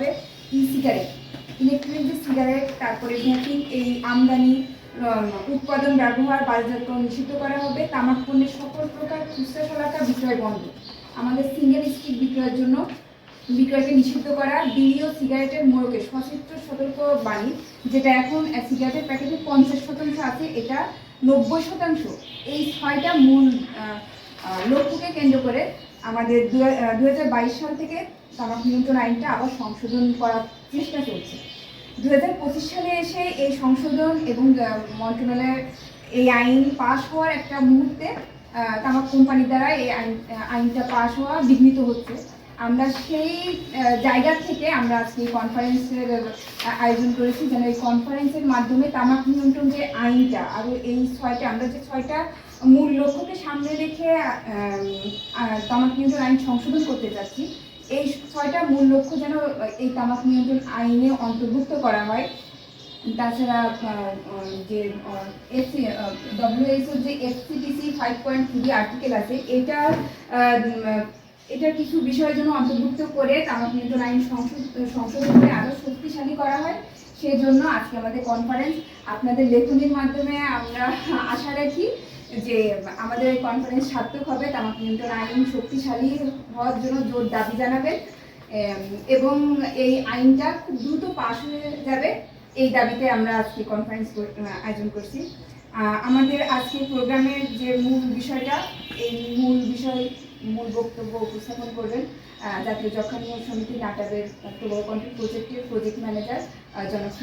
হবে e cigarette electronic যে cigarette তারপরে ভ্যাপিং এই আমদানি উৎপাদন, ব্যবহার বাজারজাতকরণ নিষিদ্ধ করা হবে। তামাক পণ্যের সকল প্রকার খুচরা শলাকা বিক্রয় বন্ধ। আমাদের সিঙ্গেল স্টিক বিক্রয়ের জন্য বিক্রয়কে নিষিদ্ধ করা, বিড়ি ও সিগারেটের মোড়কে সচিত্র সতর্ক বাণী, যেটা এখন সিগারেটের প্যাকেটে পঞ্চাশ শতাংশ আছে, এটা নব্বই শতাংশ। এই ছয়টা মূল লক্ষ্যকে কেন্দ্র করে আমাদের দু হাজার বাইশ সাল থেকে তামাক নিয়ন্ত্রণ আইনটা আবার সংশোধন করার চেষ্টা চলছে। দু হাজার পঁচিশ সালে এসে এই সংশোধন এবং মন্ত্রণালয়ের এই আইন পাশ হওয়ার একটা মুহূর্তে তামাক কোম্পানি দ্বারা এই আইন, আইনটা পাশ হওয়া বিঘ্নিত হচ্ছে। আমরা সেই জায়গা থেকে আমরা আজকে এই কনফারেন্সের আয়োজন করেছি যেন এই কনফারেন্সের মাধ্যমে তামাক নিয়ন্ত্রণ যে আইনটা আরও এই ছয়টা, আমরা যে ছয়টা মূল লক্ষ্যকে সামনে রেখে তামাক নিয়ন্ত্রণ আইন সংশোধন করতে যাচ্ছি এই ছয়টা মূল লক্ষ্য যেন এই তামাক নিয়ন্ত্রণ আইনে অন্তর্ভুক্ত করা হয়। তাছাড়া যে এফসি ডব্লিউএইচও যে FCPC five point three article আছে, এটা এটার কিছু বিষয়ের জন্য অন্তর্ভুক্ত করে তামাক নিয়ন্ত্রণ আইন সংশোধ- সংশোধন করে আরও শক্তিশালী করা হয়। সেই জন্য আজকে আমাদের কনফারেন্স আপনাদের লেখনির মাধ্যমে আমরা আশা রাখি যে আমাদের এই কনফারেন্স সার্থক হবে তামাক নিয়ন্ত্রণ আইন শক্তিশালী হওয়ার জন্য জোর দাবি জানাবেন এবং এই আইনটা খুব দ্রুত পাশ হয়ে যাবে, এই দাবিতে আমরা আজকে কনফারেন্স আয়োজন করছি আমাদের আজকে প্রোগ্রামের যে মূল বিষয়টা, এই মূল বিষয়, মূল বক্তব্য উপস্থাপন করবেন জাতীয় যক্ষা নিয়ম সমিতি নাটাবের প্রকল্প প্রজেক্টের প্রজেক্ট ম্যানেজার জনক।